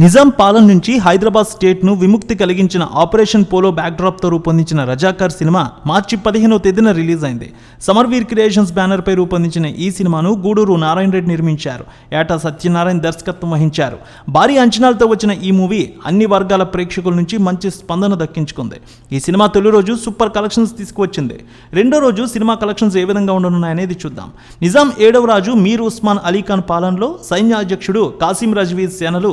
నిజాం పాలన నుంచి హైదరాబాద్ స్టేట్ను విముక్తి కలిగించిన ఆపరేషన్ పోలో బ్యాక్డ్రాప్తో రూపొందించిన రజాకర్ సినిమా మార్చి పదిహేనో తేదీన రిలీజ్ అయింది. సమర్వీర్ క్రియేషన్స్ బ్యానర్పై రూపొందించిన ఈ సినిమాను గూడూరు నారాయణ రెడ్డి నిర్మించారు. ఏటా సత్యనారాయణ దర్శకత్వం వహించారు. భారీ అంచనాలతో వచ్చిన ఈ మూవీ అన్ని వర్గాల ప్రేక్షకుల నుంచి మంచి స్పందన దక్కించుకుంది. ఈ సినిమా తొలి రోజు సూపర్ కలెక్షన్స్ తీసుకువచ్చింది. రెండో రోజు సినిమా కలెక్షన్స్ ఏ విధంగా ఉండనున్నాయనేది చూద్దాం. నిజాం ఏడవ రాజు మీర్ ఉస్మాన్ అలీ ఖాన్ పాలనలో సైన్యాధ్యక్షుడు కాసిం రజ్వీర్ సేనలు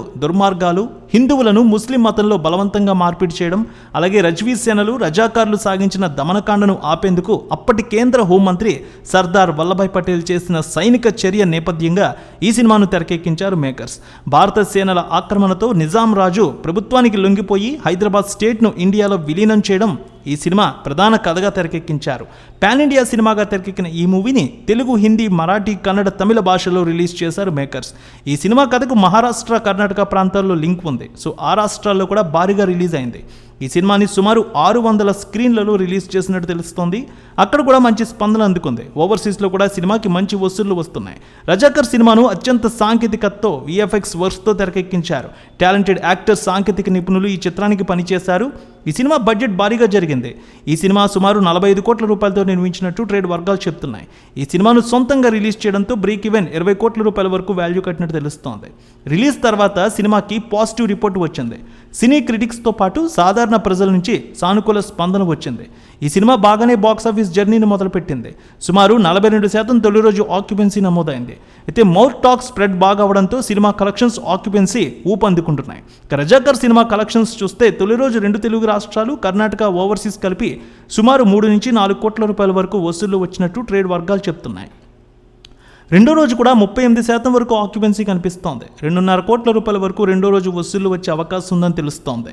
వర్గాలు హిందువులను ముస్లిం మతంలో బలవంతంగా మార్పిడి చేయడం అలాగే రజ్వీ సేనలు రజాకారులు సాగించిన దమనకాండను ఆపేందుకు అప్పటి కేంద్ర హోంమంత్రి సర్దార్ వల్లభాయ్ పటేల్ చేసిన సైనిక చర్య నేపథ్యంగా ఈ సినిమాను తెరకెక్కించారు మేకర్స్. భారత సేనల ఆక్రమణతో నిజాం రాజు ప్రభుత్వానికి లొంగిపోయి హైదరాబాద్ స్టేట్ను ఇండియాలో విలీనం చేయడం ఈ సినిమా ప్రధాన కథగా తెరకెక్కించారు. పాన్ ఇండియా సినిమాగా తెరకెక్కిన ఈ మూవీని తెలుగు హిందీ మరాఠీ కన్నడ తమిళ భాషలో రిలీజ్ చేశారు మేకర్స్. ఈ సినిమా కథకు మహారాష్ట్ర కర్ణాటక ప్రాంతాల్లో లింక్ ఉంది. సో ఆ రాష్ట్రాల్లో కూడా భారీగా రిలీజ్ అయింది. ఈ సినిమాని సుమారు ఆరు వందల స్క్రీన్లలో రిలీజ్ చేసినట్టు తెలుస్తోంది. అక్కడ కూడా మంచి స్పందన అందుకుంది. ఓవర్సీస్లో కూడా సినిమాకి మంచి వసూళ్ళు వస్తున్నాయి. రజాకర్ సినిమాను అత్యంత సాంకేతికతతో విఎఫ్ఎక్స్ వర్క్స్తో తెరకెక్కించారు. టాలెంటెడ్ యాక్టర్ సాంకేతిక నిపుణులు ఈ చిత్రానికి పనిచేశారు. ఈ సినిమా బడ్జెట్ భారీగా జరిగింది. ఈ సినిమా సుమారు నలభై ఐదు కోట్ల రూపాయలతో నిర్మించినట్టు ట్రేడ్ వర్గాలు చెప్తున్నాయి. ఈ సినిమాను సొంతంగా రిలీజ్ చేయడంతో బ్రేక్ ఈవెన్ ఇరవై కోట్ల రూపాయల వరకు వాల్యూ కట్టినట్టు తెలుస్తోంది. రిలీజ్ తర్వాత సినిమాకి పాజిటివ్ రిపోర్ట్ వచ్చింది. సినీ క్రిటిక్స్తో పాటు సాధారణ ప్రజల నుంచి సానుకూల స్పందన వచ్చింది. ఈ సినిమా బాగానే బాక్స్ ఆఫీస్ జర్నీని మొదలుపెట్టింది. సుమారు నలభై రెండు శాతం తొలి రోజు ఆక్యుపెన్సీ నమోదైంది. అయితే మౌర్ టాక్ స్ప్రెడ్ బాగా అవడంతో సినిమా కలెక్షన్స్ ఆక్యుపెన్సీ ఊపందుకుంటున్నాయి. రజాకర్ సినిమా కలెక్షన్స్ చూస్తే తొలి రోజు రెండు తెలుగు రాష్ట్రాలు కర్ణాటక ఓవర్సీస్ కలిపి సుమారు మూడు నుంచి నాలుగు కోట్ల రూపాయల వరకు వసూళ్ళు వచ్చినట్టు ట్రేడ్ వర్గాలు చెప్తున్నాయి. రెండో రోజు కూడా ముప్పై ఎనిమిది శాతం వరకు ఆక్యుపెన్సీ కనిపిస్తోంది. రెండున్నర కోట్ల రూపాయల వరకు రెండో రోజు వసూళ్ళు వచ్చే అవకాశం ఉందని తెలుస్తోంది.